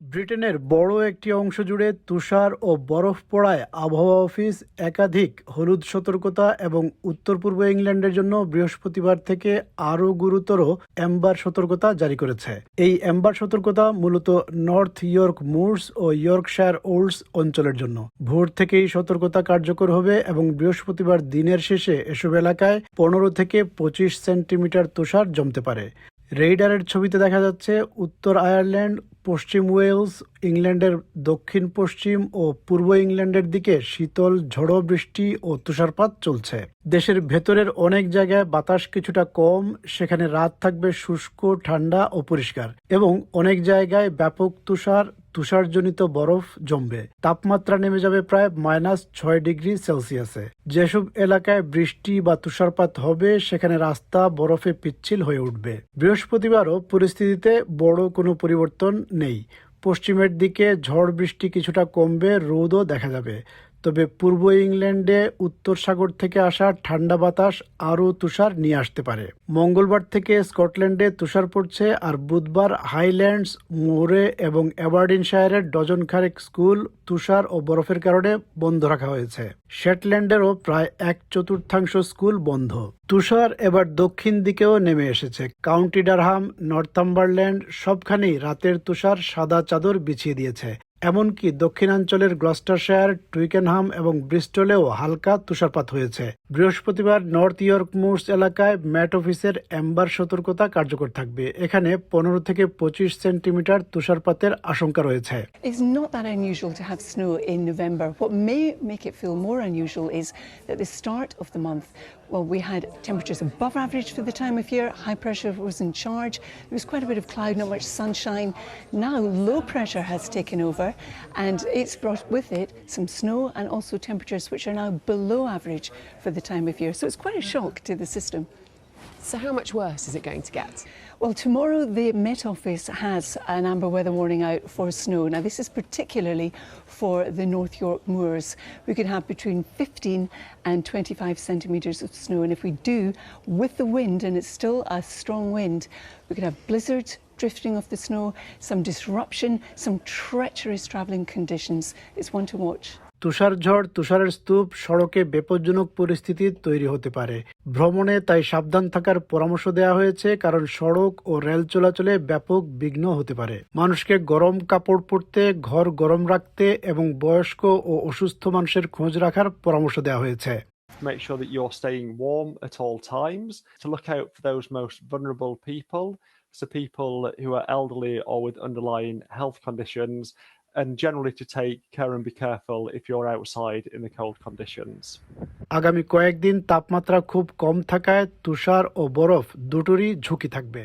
ব্রিটেনের বড় একটি অংশ জুড়ে তুষার ও বরফ পড়ায় আবহাওয়া অফিস একাধিক হলুদ সতর্কতা এবং উত্তর পূর্ব ইংল্যান্ডের জন্য বৃহস্পতিবার থেকে আরও গুরুতর অ্যাম্বার সতর্কতা জারি করেছে। এই অ্যাম্বার সতর্কতা মূলত নর্থ ইয়র্ক মুরস ও ইয়র্কশায়ার ওল্ডস অঞ্চলের জন্য। ভোর থেকেই সতর্কতা কার্যকর হবে এবং বৃহস্পতিবার দিনের শেষে এসব এলাকায় পনেরো থেকে পঁচিশ সেন্টিমিটার তুষার জমতে পারে। রেইডারের ছবিতে দেখা যাচ্ছে, উত্তর আয়ারল্যান্ড পশ্চিম ওয়েলস, ইংল্যান্ডের দক্ষিণ পশ্চিম ও পূর্ব ইংল্যান্ডের দিকে শীতল, ঝড়ো বৃষ্টি ও তুষারপাত চলছে। দেশের ভেতরের অনেক জায়গায় বাতাস কিছুটা কম, সেখানে রাত থাকবে শুষ্ক, ঠান্ডা ও পরিষ্কার এবং অনেক জায়গায় ব্যাপক তুষার তুষারজনিত বরফ জমবে। তাপমাত্রা নেমে যাবে প্রায় মাইনাস ছয় ডিগ্রি সেলসিয়াসে। যেসব এলাকায় বৃষ্টি বা তুষারপাত হবে, সেখানে রাস্তা বরফে পিচ্ছিল হয়ে উঠবে। বৃহস্পতিবারও পরিস্থিতিতে বড় কোনো পরিবর্তন নেই। পশ্চিমের দিকে ঝড় বৃষ্টি কিছুটা কমবে, রোদও দেখা যাবে। তবে পূর্ব ইংল্যান্ডে উত্তর সাগর থেকে আসা ঠান্ডা বাতাস আরও তুষার নিয়ে আসতে পারে। মঙ্গলবার থেকে স্কটল্যান্ডে তুষার পড়ছে আর বুধবার হাইল্যান্ডস, মোরে এবং অ্যাবার্ডিনশায়ারের ডজন খারেক স্কুল তুষার ও বরফের কারণে বন্ধ রাখা হয়েছে। শেটল্যান্ডেরও প্রায় এক চতুর্থাংশ স্কুল বন্ধ। তুষার এবার দক্ষিণ দিকেও নেমে এসেছে। কাউন্টি ডারহাম, নর্থাম্বারল্যান্ড সবখানেই রাতের তুষার সাদা চাদর বিছিয়ে দিয়েছে। এমনকি দক্ষিণাঞ্চলের গ্লস্টারশায়ার টুইকেনহাম এবং ব্রিস্টলেও হালকা তুষারপাত হয়েছে বৃহস্পতিবার নর্থ ইয়র্ক মুরস এলাকায় ম্যাট অফিসের অ্যাম্বার সতর্কতা কার্যকর থাকবে এখানে পনেরো থেকে পঁচিশ সেন্টিমিটার তুষারপাতের আশঙ্কা রয়েছে It's not that unusual to have snow in November. What may make it feel more unusual is that the start of the month, well, we had temperatures above average for the time of year. High pressure was in charge. There was quite a bit of cloud, not much sunshine. Now low pressure has taken over and it's brought with it some snow and also temperatures which are now below average for the time of year. So it's quite a shock to the system. So, how much worse is it going to get? Well, tomorrow the Met Office has an amber weather warning out for snow. Now, this is particularly for the North York moors. We could have between 15 and 25 centimetres of snow. And if we do, with the wind, and it's still a strong wind, we could have blizzards, drifting of the snow, some disruption, some treacherous travelling conditions. It's one to watch. তুষার ঝড় তুষারের স্তূপ সড়কে বিপজ্জনক পরিস্থিতি তৈরি হতে পারে। ভ্রমণে তাই সাবধান থাকার পরামর্শ দেওয়া হয়েছে কারণ সড়ক ও রেল চলাচলে ব্যাপক বিঘ্ন হতে পারে। মানুষকে গরম কাপড় পরতে ঘর গরম রাখতে এবং বয়স্ক ও অসুস্থ মানুষের খোঁজ রাখার পরামর্শ দেওয়া হয়েছে। Make sure that you're staying warm at all times, to look out for those most vulnerable people, so people who are elderly or with underlying health conditions, and generally to take care and be careful if you're outside in the cold conditions. আগামী কয়েকদিন তাপমাত্রা খুব কম থাকায় তুষার ও বরফ দুটোরই ঝুঁকি থাকবে